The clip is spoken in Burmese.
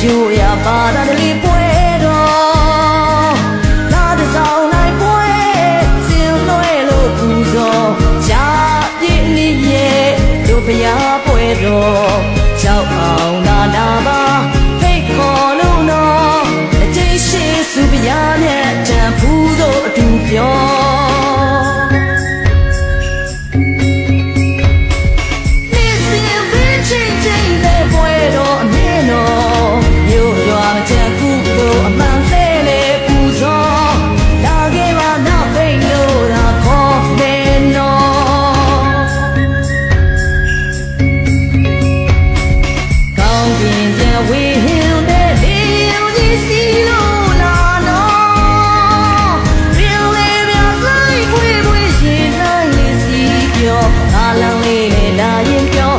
ယူရပါတာတလေးပွဲတော်လာတဲ့ဆောင်နိုင်ပွဲစင်လွဲလို့ပူဇော်ရာပြည့်နေရဲ့တို့ဖျားပွဲတော်ကြောက်အောင်နာနာပါဖိတ်ခေါ်လို့နော်အကျိရှိစုဖျားနဲ့တန်ဖူး I love me, I am pure.